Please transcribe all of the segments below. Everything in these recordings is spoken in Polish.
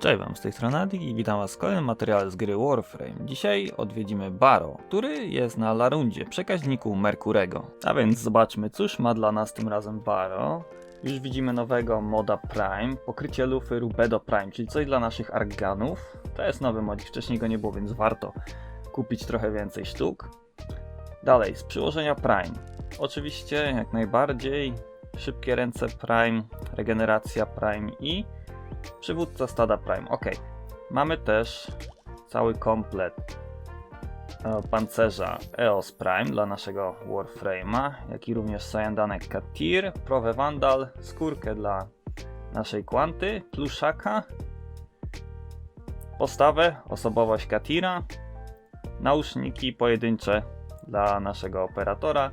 Cześć wam, z tej strony Adik i witam was w kolejnym materiale z gry Warframe. Dzisiaj odwiedzimy Baro, który jest na Larundzie, przekaźniku Merkurego. A więc zobaczmy, cóż ma dla nas tym razem Baro. Już widzimy nowego moda Prime, pokrycie lufy Rubedo Prime, czyli coś dla naszych Arganów. To jest nowy modzik, wcześniej go nie było, więc warto kupić trochę więcej sztuk. Dalej, z przyłożenia Prime. Oczywiście, jak najbardziej, szybkie ręce Prime, regeneracja Prime i Przywódca stada Prime. Ok. Mamy też cały komplet e, pancerza EOS Prime dla naszego Warframe'a, jak i również Sajandanek Katir, Prowę Vandal, skórkę dla naszej Kwanty, pluszaka, postawę, osobowość Katira, nauszniki pojedyncze dla naszego operatora,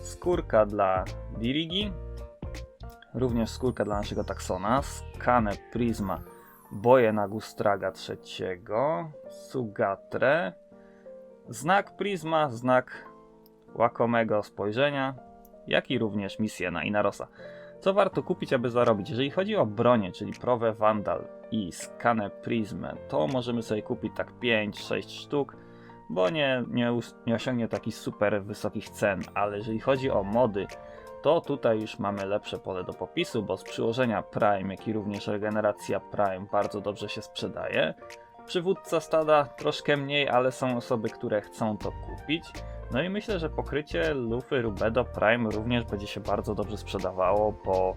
skórka dla Dirigi, również skórka dla naszego taksona, skanę Prisma, boje na Gustraga III, Sugatre, znak Prisma, znak łakomego spojrzenia, jak i również misję na Inarosa. Co warto kupić, aby zarobić? Jeżeli chodzi o bronię, czyli Prowę Vandal i skanę Prismę, to możemy sobie kupić tak 5-6 sztuk, bo nie, nie, nie osiągnie takich super wysokich cen, ale jeżeli chodzi o mody, to tutaj już mamy lepsze pole do popisu, bo z przyłożenia Prime, jak i również regeneracja Prime bardzo dobrze się sprzedaje. Przywódca stada troszkę mniej, ale są osoby, które chcą to kupić. No i myślę, że pokrycie lufy Rubedo Prime również będzie się bardzo dobrze sprzedawało po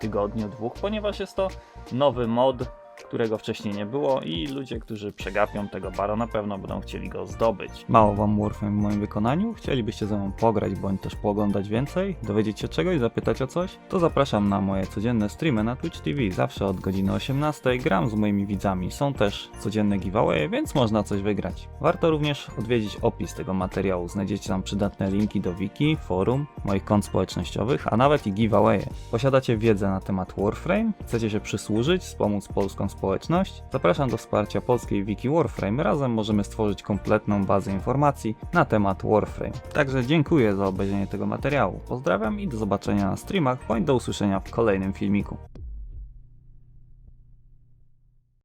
tygodniu, dwóch, ponieważ jest to nowy mod, którego wcześniej nie było i ludzie, którzy przegapią tego baro na pewno będą chcieli go zdobyć. Mało wam Warframe w moim wykonaniu? Chcielibyście ze mną pograć bądź też pooglądać więcej? Dowiedzieć się czegoś? Zapytać o coś? To zapraszam na moje codzienne streamy na Twitch TV. Zawsze od godziny 18 gram z moimi widzami. Są też codzienne giveawaye, więc można coś wygrać. Warto również odwiedzić opis tego materiału. Znajdziecie tam przydatne linki do wiki, forum, moich kont społecznościowych, a nawet i giveawaye. Posiadacie wiedzę na temat Warframe? Chcecie się przysłużyć, wspomóc społeczność? Zapraszam do wsparcia polskiej wiki Warframe. Razem możemy stworzyć kompletną bazę informacji na temat Warframe. Także dziękuję za obejrzenie tego materiału. Pozdrawiam i do zobaczenia na streamach, bądź do usłyszenia w kolejnym filmiku.